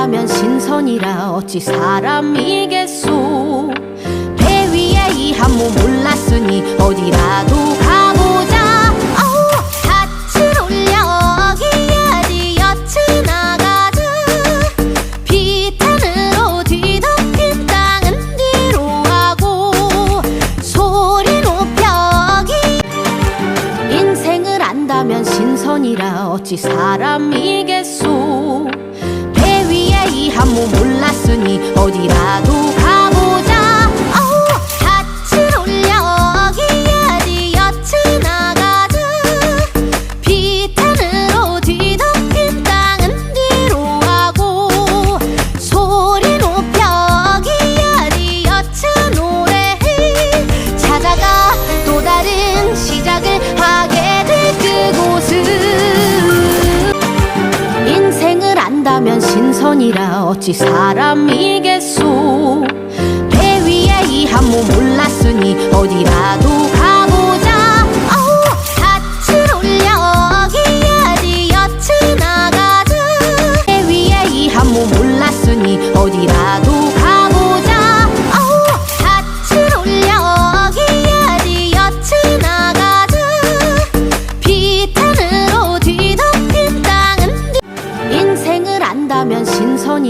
안다면 신선이라 어찌 사람이겠소? 배 위에 이 한모 몰랐으니 어디라도 가보자. 어우 닻을 올려 기야지 여치 나가자. 비탄으로 뒤덮인 땅은 뒤로 하고 소리 높여 기. 인생을 안다면 신선이라 어찌 사람이겠소? 배 한모 몰랐으니 어디라도 안다면 신선이라 어찌 사람이겠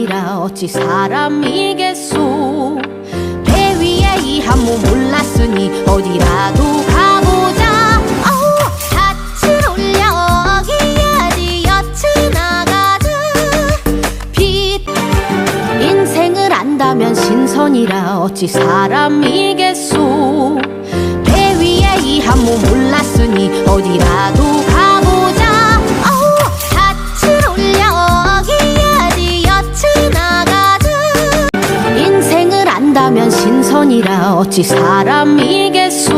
신선이라 어찌 사람이겠소? 배 위에 이 한모 몰랐으니 어디라도 가보자. 어우 닻을 올려 기야지 여치 나가자. 빛 인생을 안다면 신선이라 어찌 사람이겠소? 배 위에 이 한모 몰랐으니 어디라도 안다면 신선이라 어찌 사람이겠소?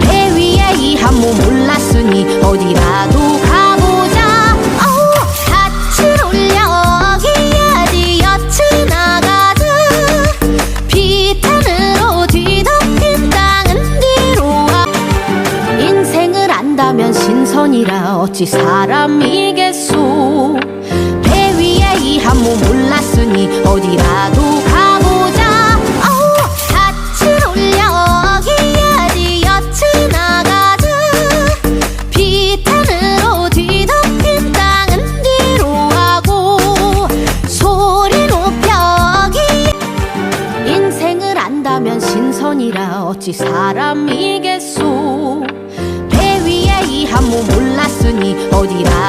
배 위에 이 한모 몰랐으니 어디라도 가보자. 어우 닻을 올려 기야지 여치 나가자. 비탄으로 뒤덮인 땅은 뒤로 와. 인생을 안다면 신선이라 어찌 사람이겠소 천이라 어찌 사람이겠소? 배 위에 이 한몸 몰랐으니 어디라